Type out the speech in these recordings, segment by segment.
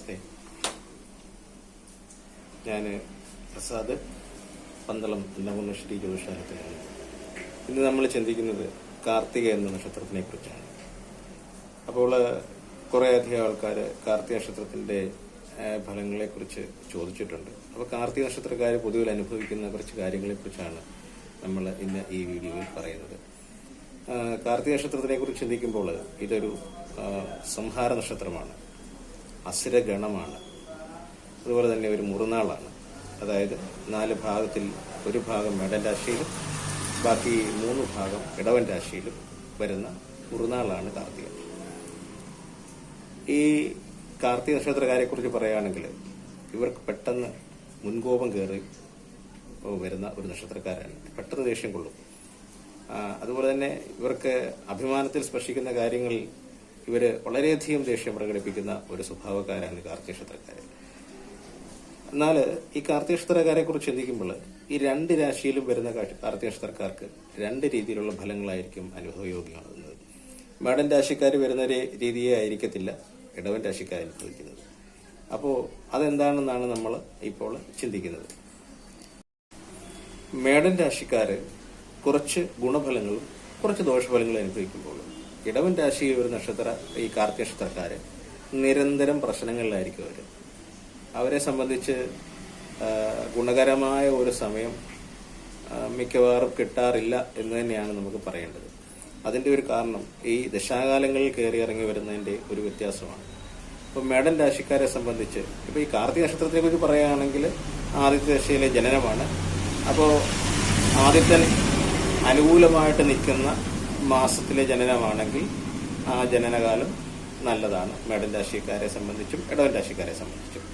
നമസ്തേ. ഞാൻ പ്രസാദ് പന്തളം അന്നപൂർണശ്രീ ജ്യോതിഷാലയത്തിലാണ് ഇന്ന് നമ്മൾ ചിന്തിക്കുന്നത് കാർത്തിക എന്ന നക്ഷത്രത്തിനെ കുറിച്ചാണ്. അപ്പോൾ കുറേയധികം ആൾക്കാർ കാർത്തിക നക്ഷത്രത്തിന്റെ ഫലങ്ങളെ കുറിച്ച് ചോദിച്ചിട്ടുണ്ട്. അപ്പോൾ കാർത്തിക നക്ഷത്രക്കാർ പൊതുവിൽ അനുഭവിക്കുന്ന കുറച്ച് കാര്യങ്ങളെക്കുറിച്ചാണ് നമ്മൾ ഇന്ന് ഈ വീഡിയോയിൽ പറയുന്നത്. കാർത്തിക നക്ഷത്രത്തിനെ കുറിച്ച് ചിന്തിക്കുമ്പോൾ ഇതൊരു സംഹാര നക്ഷത്രമാണ്. അസുരഗണമാണ്. അതുപോലെ തന്നെ ഒരു മുറുനാളാണ്. അതായത് നാല് ഭാഗത്തിൽ ഒരു ഭാഗം മേടൻ രാശിയിലും ബാക്കി മൂന്ന് ഭാഗം ഇടവൻ രാശിയിലും വരുന്ന മുറുനാളാണ് കാർത്തിക ഈ കാർത്തിക നക്ഷത്രക്കാരെക്കുറിച്ച് പറയുകയാണെങ്കിൽ ഇവർക്ക് പെട്ടെന്ന് മുൻകോപം കയറി വരുന്ന ഒരു നക്ഷത്രക്കാരാണ്. പെട്ടെന്ന് ദേഷ്യം കൊള്ളും. അതുപോലെ തന്നെ ഇവർക്ക് അഭിമാനത്തിൽ സ്പർശിക്കുന്ന കാര്യങ്ങളിൽ ഇവർ വളരെയധികം ദേഷ്യം പ്രകടിപ്പിക്കുന്ന ഒരു സ്വഭാവക്കാരാണ് കാർത്തിക നക്ഷത്രക്കാര് എന്നാൽ ഈ കാർത്തിക നക്ഷത്രക്കാരെ കുറിച്ച് ചിന്തിക്കുമ്പോൾ ഈ രണ്ട് രാശിയിലും വരുന്ന കാർത്തിക്ഷത്രക്കാർക്ക് രണ്ട് രീതിയിലുള്ള ഫലങ്ങളായിരിക്കും അനുഭവയോഗ്യമാകുന്നത്. മേടൻ രാശിക്കാർ വരുന്ന രീതിയെ ആയിരിക്കത്തില്ല ഇടവൻ രാശിക്കാർ അനുഭവിക്കുന്നത്. അപ്പോൾ അതെന്താണെന്നാണ് നമ്മൾ ഇപ്പോൾ ചിന്തിക്കുന്നത്. മേടൻ രാശിക്കാര് കുറച്ച് ഗുണഫലങ്ങളും കുറച്ച് ദോഷഫലങ്ങളും അനുഭവിക്കുമ്പോൾ ഇടവൻ രാശി ഒരു നക്ഷത്ര ഈ കാർത്തിക നക്ഷത്രക്കാർ നിരന്തരം പ്രശ്നങ്ങളിലായിരിക്കും അവർ അവരെ സംബന്ധിച്ച് ഗുണകരമായ ഒരു സമയം മിക്കവാറും കിട്ടാറില്ല എന്ന് തന്നെയാണ് നമുക്ക് പറയേണ്ടത്. അതിന്റെ ഒരു കാരണം ഈ ദശാകാലങ്ങളിൽ കയറി ഇറങ്ങി വരുന്നതിന്റെ ഒരു വ്യത്യാസമാണ്. ഇപ്പോൾ മേഡൻ രാശിക്കാരെ സംബന്ധിച്ച് ഇപ്പോൾ ഈ കാർത്തിക നക്ഷത്രത്തെക്കുറിച്ച് പറയുകയാണെങ്കിൽ ആദിത്യ ദശയിലെ ജനനമാണ്. അപ്പോൾ ആദിത്യൻ അനുകൂലമായിട്ട് നിൽക്കുന്ന മാസത്തിലെ ജനനമാണെങ്കിൽ ആ ജനനകാലം നല്ലതാണ്. മേടൻ രാശിക്കാരെ സംബന്ധിച്ചും ഇടവൻ രാശിക്കാരെ സംബന്ധിച്ചും.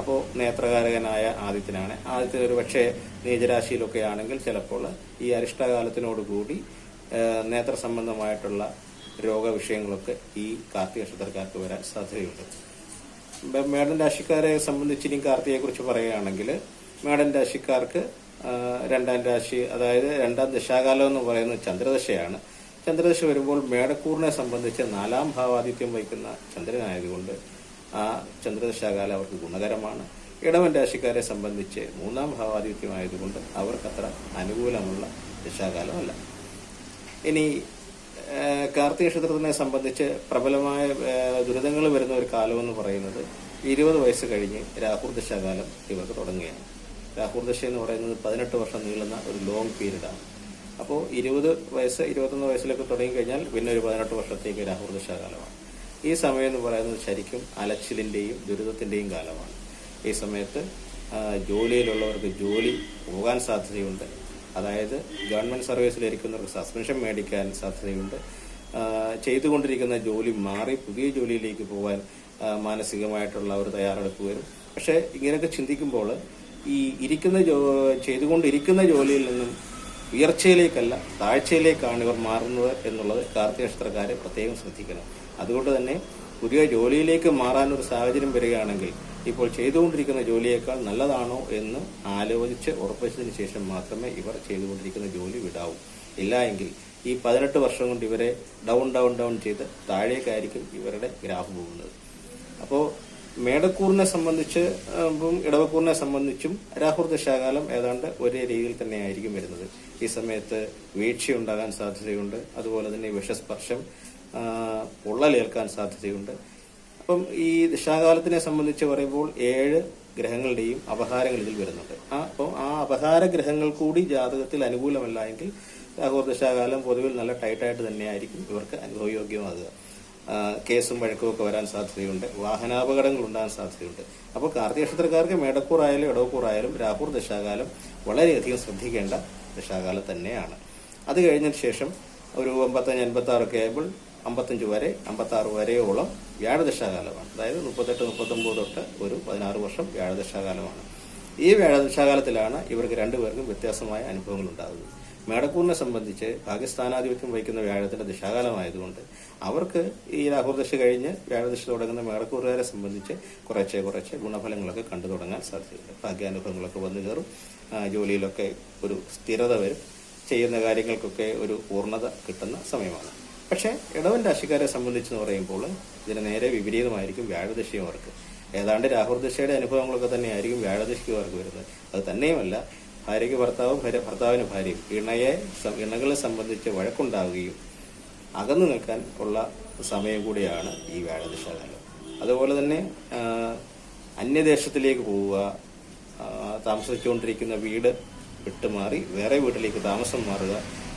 അപ്പോൾ നേത്രകാരകനായ ആദിത്യനാണ്. ആദിത്യൻ ഒരു പക്ഷേ നീചരാശിയിലൊക്കെ ആണെങ്കിൽ ചിലപ്പോൾ ഈ അരിഷ്ടകാലത്തിനോടുകൂടി നേത്ര സംബന്ധമായിട്ടുള്ള രോഗവിഷയങ്ങളൊക്കെ ഈ കാർത്തിക നക്ഷത്രക്കാർക്ക് വരാൻ സാധ്യതയുണ്ട്. മേടൻ രാശിക്കാരെ സംബന്ധിച്ച് ഇനി കാർത്തികയെക്കുറിച്ച് പറയുകയാണെങ്കിൽ മേടൻ രാശിക്കാർക്ക് രണ്ടാം രാശി അതായത് രണ്ടാം ദശാകാലം എന്ന് പറയുന്നത് ചന്ദ്രദശയാണ്. ചന്ദ്രദശ വരുമ്പോൾ മേടക്കൂറിനെ സംബന്ധിച്ച് നാലാം ഭാവാതിഥ്യം വഹിക്കുന്ന ചന്ദ്രനായതുകൊണ്ട് ആ ചന്ദ്രദശാകാലം അവർക്ക് ഗുണകരമാണ്. ഇടവൻ രാശിക്കാരെ സംബന്ധിച്ച് മൂന്നാം ഭാവാദിത്യമായതുകൊണ്ട് അവർക്കത്ര അനുകൂലമുള്ള ദശാകാലമല്ല. ഇനി കാർത്തിക നക്ഷത്രത്തിനെ സംബന്ധിച്ച് പ്രബലമായ ദുരിതങ്ങൾ വരുന്ന ഒരു കാലമെന്ന് പറയുന്നത് ഇരുപത് വയസ്സ് കഴിഞ്ഞ് രാഹുർ ദശാകാലം ഇവർക്ക് തുടങ്ങുകയാണ്. രാഹുർ ദശ എന്ന് പറയുന്നത് പതിനെട്ട് വർഷം നീളുന്ന ഒരു ലോങ് പീരീഡാണ് അപ്പോൾ ഇരുപത് വയസ്സ് ഇരുപത്തൊന്ന് വയസ്സിലൊക്കെ തുടങ്ങിക്കഴിഞ്ഞാൽ പിന്നെ ഒരു പതിനെട്ട് വർഷത്തേക്ക് ഒരു ദശാകാലമാണ്. ഈ സമയം എന്ന് പറയുന്നത് ശരിക്കും അലച്ചിലിന്റെയും ദുരിതത്തിന്റെയും കാലമാണ്. ഈ സമയത്ത് ജോലിയിലുള്ളവർക്ക് ജോലി പോകാൻ സാധ്യതയുണ്ട്. അതായത് ഗവൺമെന്റ് സർവീസിലിരിക്കുന്നവർക്ക് സസ്പെൻഷൻ മേടിക്കാൻ സാധ്യതയുണ്ട്. ചെയ്തുകൊണ്ടിരിക്കുന്ന ജോലി മാറി പുതിയ ജോലിയിലേക്ക് പോകാൻ മാനസികമായിട്ടുള്ള ഒരു തയ്യാറെടുപ്പ് വരും. പക്ഷേ ഇങ്ങനെയൊക്കെ ചിന്തിക്കുമ്പോൾ ഈ ഇരിക്കുന്ന ജോ ചെയ്തുകൊണ്ടിരിക്കുന്ന ജോലിയിൽ നിന്നും ഉയർച്ചയിലേക്കല്ല താഴ്ചയിലേക്കാണ് ഇവർ മാറുന്നത് എന്നുള്ളത് കാർത്തിക നക്ഷത്രക്കാരെ പ്രത്യേകം ശ്രദ്ധിക്കണം. അതുകൊണ്ട് തന്നെ പുതിയ ജോലിയിലേക്ക് മാറാൻ ഒരു സാഹചര്യം വരികയാണെങ്കിൽ ഇപ്പോൾ ചെയ്തുകൊണ്ടിരിക്കുന്ന ജോലിയേക്കാൾ നല്ലതാണോ എന്ന് ആലോചിച്ച് ഉറപ്പിച്ചതിന് ശേഷം മാത്രമേ ഇവർ ചെയ്തുകൊണ്ടിരിക്കുന്ന ജോലി വിടാവൂ. ഇല്ല എങ്കിൽ ഈ പതിനെട്ട് വർഷം കൊണ്ട് ഇവരെ ഡൗൺ ഡൗൺ ഡൗൺ ചെയ്ത് താഴേക്കായിരിക്കും ഇവരുടെ ഗ്രാഫ് പോകുന്നത്. അപ്പോൾ മേടക്കൂറിനെ സംബന്ധിച്ച് ഇടവക്കൂറിനെ സംബന്ധിച്ചും രാഹുർ ദശാകാലം ഏതാണ്ട് ഒരേ രീതിയിൽ തന്നെയായിരിക്കും വരുന്നത്. ഈ സമയത്ത് വീഴ്ചയുണ്ടാകാൻ സാധ്യതയുണ്ട്. അതുപോലെ തന്നെ വിഷസ്പർശം പൊള്ളലേൽക്കാൻ സാധ്യതയുണ്ട്. അപ്പം ഈ ദശാകാലത്തിനെ സംബന്ധിച്ച് പറയുമ്പോൾ ഏഴ് ഗ്രഹങ്ങളുടെയും അപഹാരങ്ങൾ ഇതിൽ വരുന്നുണ്ട്. ആ അപ്പോൾ ആ അപഹാര ഗ്രഹങ്ങൾ കൂടി ജാതകത്തിൽ അനുകൂലമല്ല എങ്കിൽ രാഹുർ പൊതുവിൽ നല്ല ടൈറ്റായിട്ട് തന്നെയായിരിക്കും ഇവർക്ക് അനുഭവയോഗ്യമാകുക. കേസും വഴക്കും ഒക്കെ വരാൻ സാധ്യതയുണ്ട്. വാഹനാപകടങ്ങൾ ഉണ്ടാകാൻ സാധ്യതയുണ്ട്. അപ്പോൾ കാർത്തിക നക്ഷത്രക്കാർക്ക് മേടക്കൂറായാലും ഇടവക്കൂറായാലും രാഹുർ ദശാകാലം വളരെയധികം ശ്രദ്ധിക്കേണ്ട ദശാകാലം തന്നെയാണ്. അത് കഴിഞ്ഞതിന് ശേഷം ഒരു അമ്പത്തഞ്ച് അൻപത്തി ആറൊക്കെ ആയപ്പോൾ അമ്പത്തഞ്ച് വരെ അമ്പത്തി ആറ് വരെയോളം വ്യാഴദശാകാലമാണ് അതായത് മുപ്പത്തെട്ട് മുപ്പത്തൊമ്പത് തൊട്ട് ഒരു പതിനാറ് വർഷം വ്യാഴദശാകാലമാണ് ഈ വ്യാഴദശാകാലത്തിലാണ് ഇവർക്ക് രണ്ടുപേർക്കും വ്യത്യാസമായ അനുഭവങ്ങൾ ഉണ്ടാകുന്നത്. മേടക്കൂറിനെ സംബന്ധിച്ച് പാകിസ്ഥാനാധിപത്യം വഹിക്കുന്ന വ്യാഴത്തിന്റെ ദിശാകാലമായതുകൊണ്ട് അവർക്ക് ഈ രാഹുർദശ കഴിഞ്ഞ് വ്യാഴദശ തുടങ്ങുന്ന മേടക്കൂറുകാരെ സംബന്ധിച്ച് കുറച്ചേ കുറച്ച് ഗുണഫലങ്ങളൊക്കെ കണ്ടു തുടങ്ങാൻ സാധ്യതയുണ്ട് ഭാഗ്യാനുഭവങ്ങളൊക്കെ വന്നു കയറും. ജോലിയിലൊക്കെ ഒരു സ്ഥിരത വരും. ചെയ്യുന്ന കാര്യങ്ങൾക്കൊക്കെ ഒരു പൂർണത കിട്ടുന്ന സമയമാണ്. പക്ഷേ ഇടവൻ രാശിക്കാരെ സംബന്ധിച്ച് എന്ന് പറയുമ്പോൾ ഇതിന് നേരെ വിപരീതമായിരിക്കും വ്യാഴദശയും അവർക്ക്. ഏതാണ്ട് രാഹുർദശയുടെ അനുഭവങ്ങളൊക്കെ തന്നെയായിരിക്കും വ്യാഴദശയ്ക്കുകാർക്ക് വരുന്നത്. അത് തന്നെയുമല്ല ഭാര്യയ്ക്ക് ഭർത്താവും ഭർത്താവിന് ഭാര്യയും ഇണയെ ഇണകളെ സംബന്ധിച്ച് വഴക്കുണ്ടാവുകയും അകന്നു നിൽക്കാൻ ഉള്ള സമയം കൂടിയാണ് ഈ വ്യാഴദിശകാലം അതുപോലെ തന്നെ അന്യദേശത്തിലേക്ക് പോവുക താമസിച്ചുകൊണ്ടിരിക്കുന്ന വീട് വിട്ടുമാറി വേറെ വീട്ടിലേക്ക് താമസം മാറുക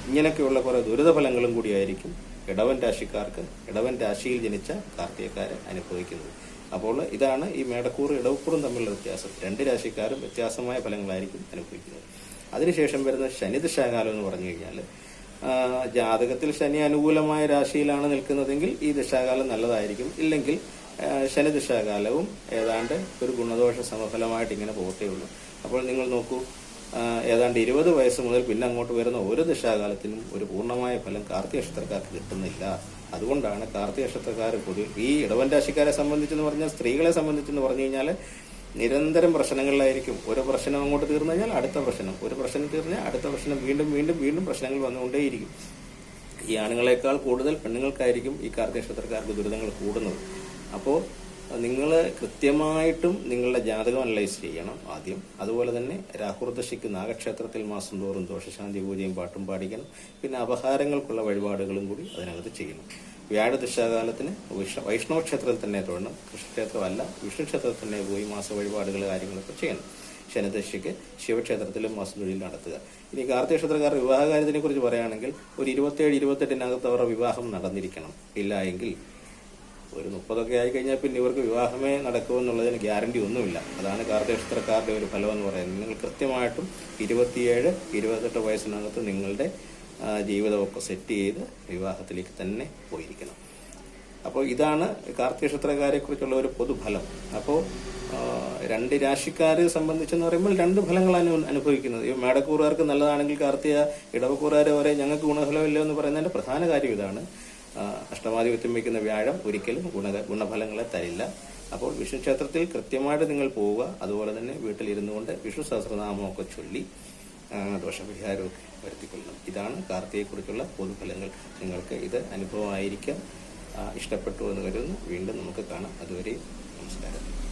ഇങ്ങനെയൊക്കെയുള്ള കുറെ ദുരിതഫലങ്ങളും കൂടിയായിരിക്കും ഇടവൻ രാശിക്കാർക്ക് ഇടവൻ രാശിയിൽ ജനിച്ച കാർത്തികക്കാരെ അനുഭവിക്കുന്നത്. അപ്പോൾ ഇതാണ് ഈ മേടക്കൂറും ഇടവക്കൂറും തമ്മിലുള്ള വ്യത്യാസം. രണ്ട് രാശിക്കാരും വ്യത്യാസമായ ഫലങ്ങളായിരിക്കും അനുഭവിക്കുന്നത്. അതിനുശേഷം വരുന്ന ശനിദശാകാലം എന്ന് പറഞ്ഞു കഴിഞ്ഞാൽ ജാതകത്തിൽ ശനി അനുകൂലമായ രാശിയിലാണ് നിൽക്കുന്നതെങ്കിൽ ഈ ദശാകാലം നല്ലതായിരിക്കും. ഇല്ലെങ്കിൽ ശനിദിശാകാലവും ശനി ഏതാണ്ട് ഒരു ഗുണദോഷ സമഫലമായിട്ട് ഇങ്ങനെ പോകത്തേ ഉള്ളൂ. അപ്പോൾ നിങ്ങൾ നോക്കൂ ഏതാണ്ട് ഇരുപത് വയസ്സ് മുതൽ പിന്നെ അങ്ങോട്ട് വരുന്ന ഒരു ദശാകാലത്തിനും ഒരു പൂർണമായ ഫലം കാർത്തിക നക്ഷത്രക്കാർക്ക് കിട്ടുന്നില്ല. അതുകൊണ്ടാണ് കാർത്തിക നക്ഷത്രക്കാർ പൊതുവെ ഈ ഇടവൻ രാശിക്കാരെ സംബന്ധിച്ചെന്ന് പറഞ്ഞാൽ സ്ത്രീകളെ സംബന്ധിച്ചെന്ന് പറഞ്ഞു കഴിഞ്ഞാൽ നിരന്തരം പ്രശ്നങ്ങളിലായിരിക്കും. ഒരു പ്രശ്നം അങ്ങോട്ട് തീർന്നു കഴിഞ്ഞാൽ അടുത്ത പ്രശ്നം. ഒരു പ്രശ്നം തീർന്നാൽ അടുത്ത പ്രശ്നം വീണ്ടും വീണ്ടും വീണ്ടും പ്രശ്നങ്ങൾ വന്നുകൊണ്ടേയിരിക്കും. ഈ ആണുങ്ങളെക്കാൾ കൂടുതൽ പെണ്ണുങ്ങൾക്കായിരിക്കും ഈ കാർത്തിക നക്ഷത്രക്കാർക്ക് ദുരിതങ്ങൾ കൂടുന്നത്. അപ്പോൾ നിങ്ങൾ കൃത്യമായിട്ടും നിങ്ങളുടെ ജാതകം അനലൈസ് ചെയ്യണം ആദ്യം. അതുപോലെ തന്നെ രാഹുർദശയ്ക്ക് നാഗക്ഷേത്രത്തിൽ മാസം തോറും ദോഷശാന്തി പൂജയും പാട്ടും പാടിക്കണം. പിന്നെ അപഹാരങ്ങൾക്കുള്ള വഴിപാടുകളും കൂടി അതിനകത്ത് ചെയ്യണം. വ്യാഴദശാകാലത്തിന് വിഷ്ണു വൈഷ്ണവ ക്ഷേത്രത്തിൽ തന്നെ തൊഴണം. കൃഷ്ണക്ഷേത്രമല്ല വിഷ്ണു ക്ഷേത്രത്തിൽ തന്നെ പോയി മാസ വഴിപാടുകൾ കാര്യങ്ങളൊക്കെ ചെയ്യണം. ശനിദശയ്ക്ക് ശിവക്ഷേത്രത്തിലും മാസത്തൊഴിൽ നടത്തുക. ഇനി കാർത്തിക നക്ഷത്രക്കാരുടെ വിവാഹകാര്യത്തിനെ കുറിച്ച് പറയുകയാണെങ്കിൽ ഒരു ഇരുപത്തേഴ് ഇരുപത്തെട്ടിനകത്ത് അവരുടെ വിവാഹം നടന്നിരിക്കണം. ഇല്ല എങ്കിൽ ഒരു മുപ്പതൊക്കെ ആയി കഴിഞ്ഞാൽ പിന്നെ ഇവർക്ക് വിവാഹമേ നടക്കുമെന്നുള്ളതിന് ഗ്യാരണ്ടി ഒന്നുമില്ല. അതാണ് കാർത്തിക നക്ഷത്രക്കാരുടെ ഒരു ഫലം എന്ന് പറയുന്നത്. നിങ്ങൾ കൃത്യമായിട്ടും ഇരുപത്തിയേഴ് ഇരുപത്തെട്ട് വയസ്സിനകത്ത് നിങ്ങളുടെ ജീവിതമൊക്കെ സെറ്റ് ചെയ്ത് വിവാഹത്തിലേക്ക് തന്നെ പോയിരിക്കണം. അപ്പോൾ ഇതാണ് കാർത്തിക നക്ഷത്രക്കാരെ കുറിച്ചുള്ള ഒരു പൊതുഫലം. അപ്പോൾ രണ്ട് രാശിക്കാരെ സംബന്ധിച്ചെന്ന് പറയുമ്പോൾ രണ്ട് ഫലങ്ങളാണ് അനുഭവിക്കുന്നത്. ഈ മേടക്കൂറുകാർക്ക് നല്ലതാണെങ്കിൽ കാർത്തിക ഇടവക്കൂറുകാരെ വരെ ഞങ്ങൾക്ക് ഗുണഫലമില്ല എന്ന് പറയുന്നതിന്റെ പ്രധാന കാര്യം ഇതാണ്. അഷ്ടമാധിപത്യം വയ്ക്കുന്ന വ്യാഴം ഒരിക്കലും ഗുണ ഗുണഫലങ്ങളെ തരില്ല. അപ്പോൾ വിഷ്ണു ക്ഷേത്രത്തിൽ കൃത്യമായിട്ട് നിങ്ങൾ പോവുക. അതുപോലെ തന്നെ വീട്ടിലിരുന്നു കൊണ്ട് വിഷ്ണു സഹസ്രനാമമൊക്കെ ചൊല്ലി ദോഷപരിഹാരമൊക്കെ വരുത്തിക്കൊള്ളണം. ഇതാണ് കാർത്തിയെക്കുറിച്ചുള്ള പൊതുഫലങ്ങൾ. നിങ്ങൾക്ക് ഇത് അനുഭവമായിരിക്കാം. ഇഷ്ടപ്പെട്ടു എന്ന് കരുതുന്നു. വീണ്ടും നമുക്ക് കാണാം. അതുവരെ നമസ്കാരം.